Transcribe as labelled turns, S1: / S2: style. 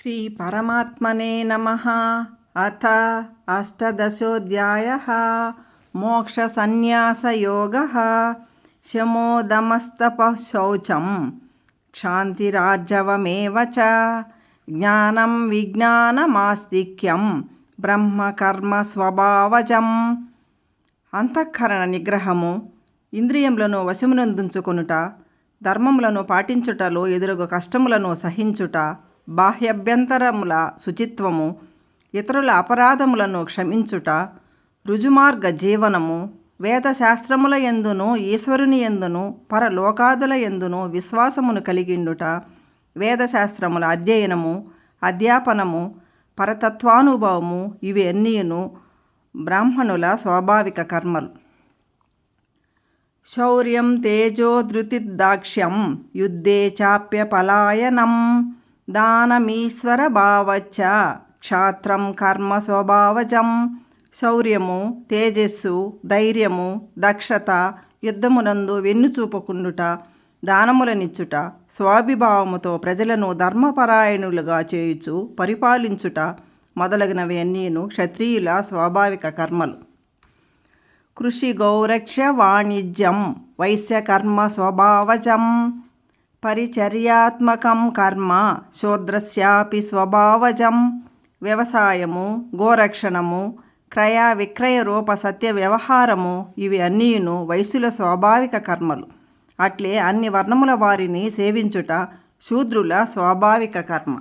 S1: శ్రీ పరమాత్మనే నమ అథ అష్టదశోధ్యాయ మోక్షసన్యాసయోగ శమోదమస్తప శౌచం క్షాంతిరార్జవమేవ చ జ్ఞానం విజ్ఞానమాస్తిక్యం బ్రహ్మకర్మ స్వభావజం అంతఃకరణ నిగ్రహము ఇంద్రియములను వశమునందుంచుకొనుట ధర్మములను పాటించుటలో ఎదురుగు కష్టములను సహించుట బాహ్యభ్యంతరముల శుచిత్వము ఇతరుల అపరాధములను క్షమించుట రుజుమార్గ జీవనము వేదశాస్త్రముల ఎందును ఈశ్వరుని ఎందును పరలోకాదుల ఎందును విశ్వాసమును కలిగిండుట వేదశాస్త్రముల అధ్యయనము అధ్యాపనము పరతత్వానుభవము ఇవి అన్నీను బ్రాహ్మణుల స్వాభావిక కర్మలు. శౌర్యం తేజోధృతిర్దాక్ష్యం యుద్ధే చాప్య పలాయనం. దానమీశ్వర భావచ్చ క్షాత్రం కర్మ స్వభావజం. శౌర్యము తేజస్సు ధైర్యము దక్షత యుద్ధమునందు వెన్నుచూపకుండుట దానములనిచ్చుట స్వాభిభావముతో ప్రజలను ధర్మపరాయణులుగా చేయుచు పరిపాలించుట మొదలగినవన్నీను క్షత్రియుల స్వాభావిక కర్మలు. కృషి గౌరక్ష వాణిజ్యం వైశ్యకర్మ స్వభావజం. పరిచర్యాత్మకం కర్మ శూద్రస్యాపి స్వభావజం. వ్యవసాయము గోరక్షణము క్రయ విక్రయ రూప సత్య వ్యవహారము ఇవి అన్నీను వయసుల స్వాభావిక కర్మలు. అట్లే అన్ని వర్ణముల వారిని సేవించుట శూద్రుల స్వాభావిక కర్మ.